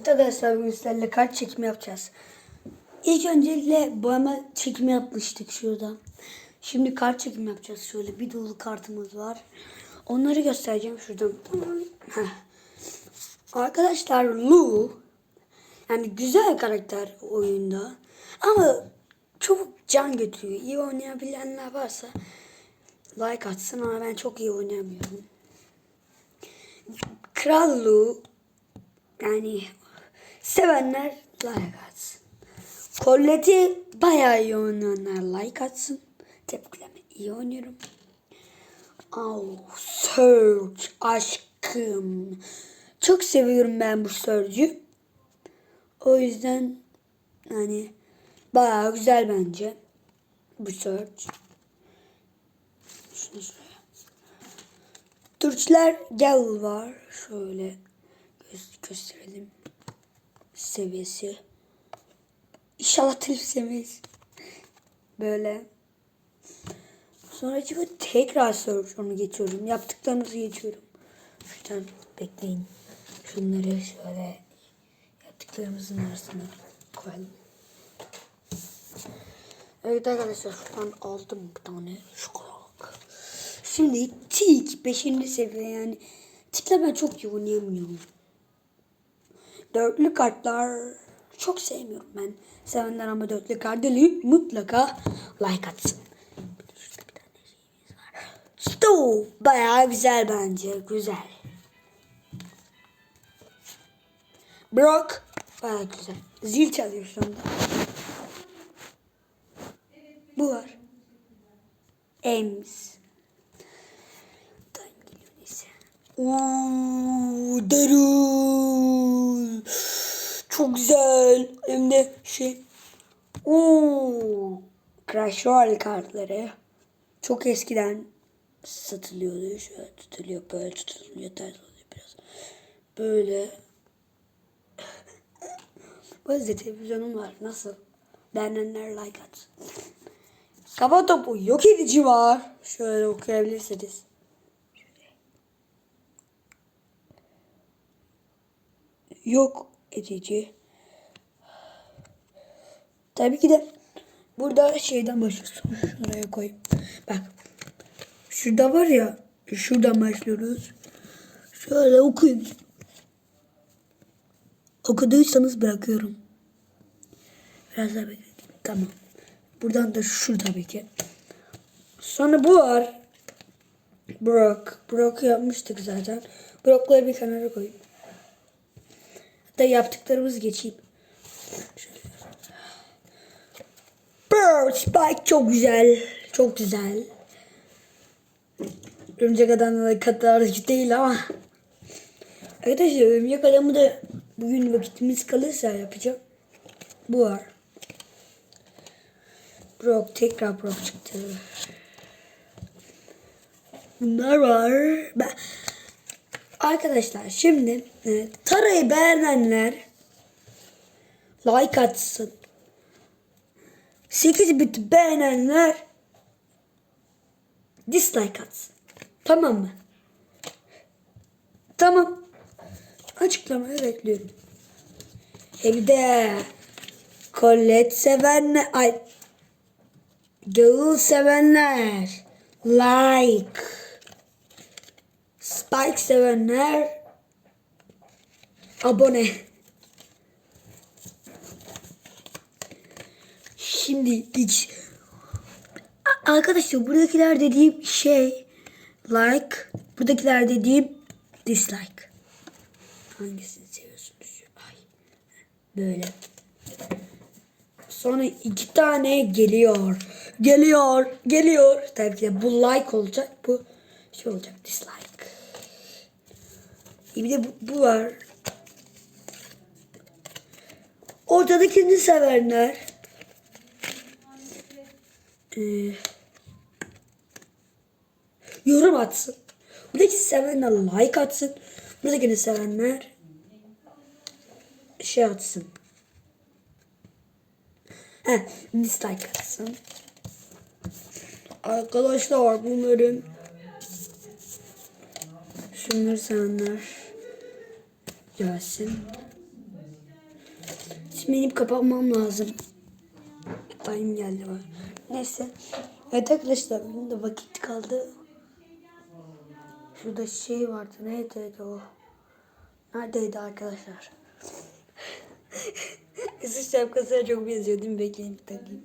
Evet arkadaşlar bugün sizlerle kart çekimi yapacağız. İlk öncelikle boyama çekimi yapmıştık şurada. Şimdi kart çekimi yapacağız. Şöyle bir dolu kartımız var. Onları göstereceğim şuradan. Arkadaşlar Lu yani güzel karakter oyunda ama çok can götürüyor. İyi oynayabilenler varsa like atsın ama ben çok iyi oynayamıyorum. Kral Lu yani sevenler like atsın. Collette'i bayağı iyi oynayanlar like atsın. Tepkileme iyi oynuyorum. Oh, Surge aşkım. Çok seviyorum ben bu Surge'ü. O yüzden hani bayağı güzel bence. Bu Surge. Şunu gel var. Şöyle gö- gösterelim. Seviyesi. İnşallah telif sevmeyiz. Böyle. Sonra acaba tekrar onu geçiyorum. Yaptıklarımızı geçiyorum. Şuradan bekleyin. Şunları şöyle yaptıklarımızın arasına koyalım. Evet arkadaşlar şuradan aldım bir tane şokolak. Şimdi tik 5. seviye yani. Tikle ben çok iyi oynayamıyorum. Dörtlü kartlar çok sevmiyorum ben. Sevenler ama dörtlü kartları mutlaka like atsın. Bir de şurada bir tane şeyimiz var. Sto bayağı güzel bence. Güzel. Brock bayağı güzel. Zil çalıyor şu anda. Bu var. Ems. Time geliyor neyse. Uuu Darul. Çok güzel. Hem de şey. Uuu. Crash Royale kartları. Çok eskiden satılıyordu. Şöyle tutuluyor. Böyle tutuluyor. Ters oluyor biraz. Böyle. Böyle televizyonum var. Nasıl? Beğenenler like at. Kafa topu yok edici var. Şöyle okuyabilirsiniz. Yok edici. Tabii ki de burada şeyden başlıyorsun. Şuraya koyayım. Bak. Şurada var ya. Şuradan başlıyoruz. Şöyle okuyun. Okuduysanız bırakıyorum. Biraz daha bekleyin. Tamam. Buradan da şurada tabii ki. Sonra bu var. Brock. Brock'u yapmıştık zaten. Brock'ları bir kenara koyayım. Hatta yaptıklarımızı geçeyim. Bird Spike çok güzel. Çok güzel. Örümcek adamla kadar değil ama. Arkadaşlar örümcek adamı da bugün vakitimiz kalırsa yapacağım. Bu var. Brock tekrar Brock çıktı. Bunlar var. Ben... Arkadaşlar şimdi e, Tara'yı beğenenler like atsın. 8 bit beğenenler dislike atsın. Tamam mı? Tamam. Açıklamayı bekliyorum. Hem de Colette sevenler ay Gağıl sevenler like Spike sevenler abone. Şimdi hiç arkadaşlar buradakiler dediğim şey like, buradakiler dediğim dislike. Hangisini seviyorsunuz? Ay. Böyle. Sonra iki tane geliyor. Geliyor. Geliyor. Tabii ki de bu like olacak. Bu şey olacak. Dislike. Bir de bu, bu var. Ortadakini sevenler. Ee, yorum atsın. Buradaki sevenler like atsın. Buradakini sevenler şey atsın. He, dislike atsın. Arkadaşlar bunların şunları sevenler gelsin. Şimdi benim kapatmam lazım. Time geldi var. Neyse. Evet arkadaşlar benim de vakit kaldı. Şurada şey vardı. Neydi o? Neredeydi arkadaşlar? Isış şapkasına çok benziyor değil mi? Bekleyin bir takayım.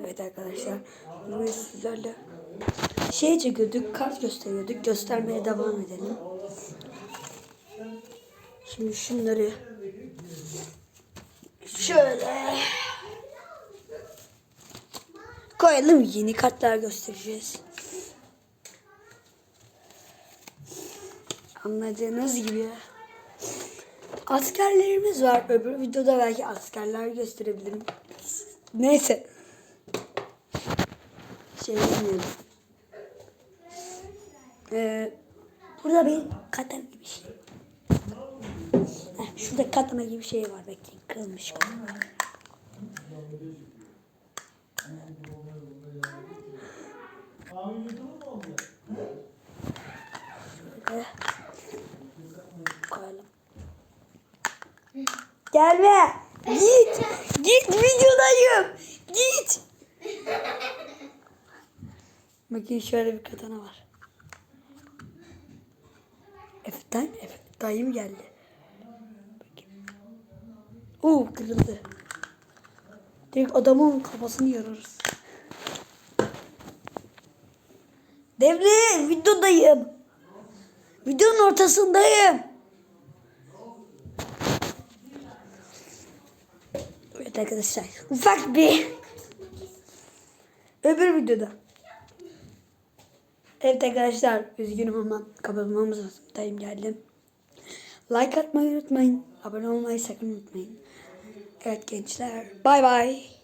Evet arkadaşlar. Bugün sizlerle şey çekiyorduk, kart gösteriyorduk. Göstermeye devam edelim. Şimdi şunları şöyle koyalım. Yeni kartlar göstereceğiz. Anladığınız gibi askerlerimiz var. Öbür videoda belki askerler gösterebilirim. Neyse. Şey bilmiyorum. Ee, burada bir katana gibi şey. Heh, şurada katana gibi şey var. Bekleyin. Kırılmış. Gelme. Git. Git videodayım. Git. Bakın şöyle bir katana var. Eften, Efe, dayım geldi. Oo kırıldı. Direkt adamın kafasını yararız. Devre videodayım. Videonun ortasındayım. Evet arkadaşlar ufak bir öbür videoda. Evet arkadaşlar üzgünüm ama kapatmamız lazım. Time geldim. Like atmayı unutmayın. Abone olmayı sakın unutmayın. Evet gençler. Bay bay.